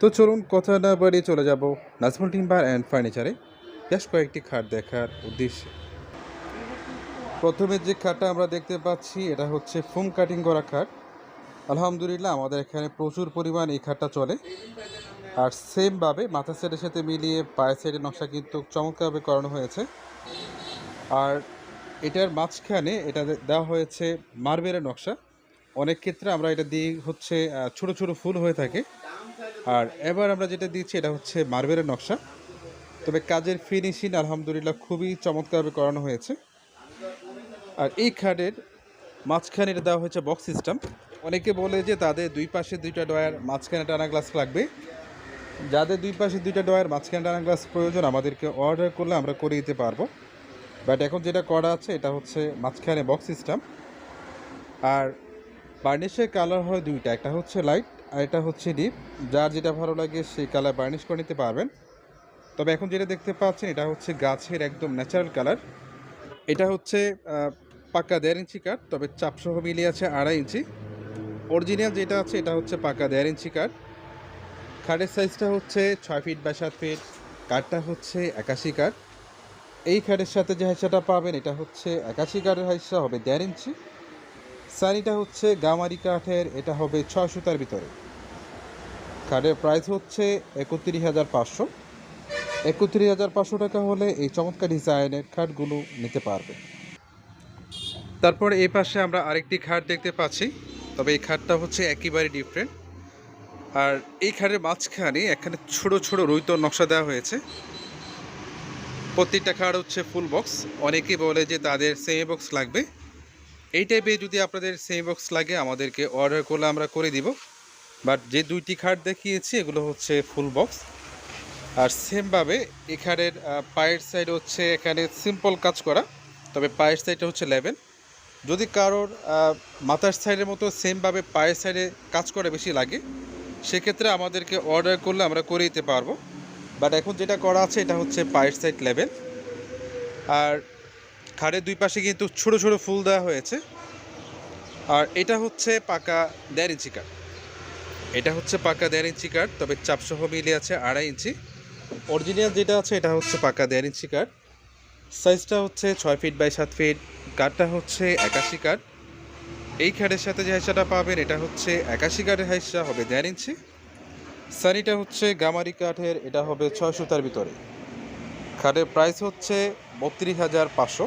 তো চলুন কথা না বাড়িয়ে চলে যাব নাজমুল টিম্বার অ্যান্ড ফার্নিচারে। বেশ কয়েকটি খাট দেখার উদ্দেশ্যে। প্রথমে যে খাটটা আমরা দেখতে পাচ্ছি, এটা হচ্ছে ফোম কাটিং করা খাট। আলহামদুলিল্লাহ, আমাদের এখানে প্রচুর পরিমাণ এই খাটটা চলে। আর সেমভাবে মাথা সেটের সাথে মিলিয়ে পায়ের সাইডের নকশা কিন্তু চমৎকারভাবে করানো হয়েছে। আর এটার মাঝখানে এটা দেওয়া হয়েছে মার্বেলের নকশা। অনেক ক্ষেত্রে আমরা এটা দিয়ে হচ্ছে ছোট ছোট ফুল হয়ে থাকে। আর এবার আমরা যেটা দিচ্ছি, এটা হচ্ছে মার্বেলের নকশা। তবে কাজের ফিনিশিং আলহামদুলিল্লাহ, খুবই চমৎকারভাবে করানো হয়েছে। আর এই খাটের মাঝখানে এটা দেওয়া হয়েছে বক্স সিস্টেম অনেকে বলে যে তাদের দুই পাশে দুইটা ডয়ার মাঝখানে টানা গ্লাস লাগবে। যাদের দুই পাশে দুইটা ডয়ার মাঝখানে টানা গ্লাস প্রয়োজন, আমাদেরকে অর্ডার করলে আমরা করে দিতে পারব। বাট এখন যেটা করা আছে, এটা হচ্ছে মাঝখানে বক্স সিস্টেম আর বার্নিশের কালার হয় দুইটা, একটা হচ্ছে লাইট এটা হচ্ছে ডিপ। যার যেটা ভালো লাগে সেই কালার বার্নিশ করে নিতে পারবেন। তবে এখন যেটা দেখতে পাচ্ছেন, এটা হচ্ছে গাছের একদম ন্যাচারাল কালার এটা হচ্ছে পাকা দেড় ইঞ্চি কাঠ, তবে চাপসহ মিলিয়ে আছে আড়াই ইঞ্চি। অরিজিনাল যেটা আছে, এটা হচ্ছে পাকা দেড় ইঞ্চি কাঠ। খাটের সাইজটা হচ্ছে ছয় ফিট বা সাত ফিট কাঠটা হচ্ছে একাশি কাঠ। এই খাটের সাথে যে হাইসাটা পাবেন, এটা হচ্ছে একাশি কাঠের হাইসা হবে দেড় ইঞ্চি। সানিটা হচ্ছে গামারি কাঠের, এটা হবে ছয় সুতার ভিতরে। কাঠের প্রাইস হচ্ছে একত্রিশ হাজার পাঁচশো। একত্রিশ হাজার পাঁচশো টাকা হলে এই চমৎকার ডিজাইনের খাটগুলো নিতে পারবে। তারপর এই পাশে আমরা আরেকটি খাট দেখতে পাচ্ছি, তবে এই খাটটা হচ্ছে একেবারে ডিফারেন্ট আর এই খাটের মাঝখানে এখানে ছোট ছোট রৈত নকশা দেওয়া হয়েছে। প্রত্যেকটা খাট হচ্ছে ফুল বক্স অনেকে বলে যে তাদের সেমি বক্স লাগবে। এই টাইপের যদি আপনাদের সেমি বক্স লাগে, আমাদেরকে অর্ডার করলে আমরা করে দিব। বাট যে দুইটি খাট দেখিয়েছি, এগুলো হচ্ছে ফুল বক্স আর সেমভাবে এখানের পায়ের সাইড হচ্ছে এখানে সিম্পল কাজ করা। তবে পায়ের সাইডটা হচ্ছে লেভেল যদি কারোর মাথার সাইডের মতো সেমভাবে পায়ের সাইডে কাজ করা বেশি লাগে, সেক্ষেত্রে আমাদেরকে অর্ডার করলে আমরা করে দিতে পারব। বাট এখন যেটা করা আছে, এটা হচ্ছে পায়ের সাইড লেভেল আর খাড়ের দুই পাশে কিন্তু ছোট ছোট ফুল দেওয়া হয়েছে। আর এটা হচ্ছে পাকা দেড় ইঞ্চি কাঠ। এটা হচ্ছে পাকা দেড় ইঞ্চি কাঠ, তবে চাপসহ মিলিয়ে আছে আড়াই ইঞ্চি। অরিজিনাল যেটা আছে, এটা হচ্ছে পাকা দেড় ইঞ্চি কাঠ। সাইজটা হচ্ছে ছয় ফিট বাই সাত ফিট কাঠটা হচ্ছে একাশি কাঠ। এই খাটের সাথে যে হাইসাটা পাবেন, এটা হচ্ছে একাশি কাঠের হাইসা হবে দেড় ইঞ্চি। সানিটা হচ্ছে গামারি কাঠের, এটা হবে ছয় সুতার ভিতরে। খাটের প্রাইস হচ্ছে বত্রিশ হাজার পাঁচশো।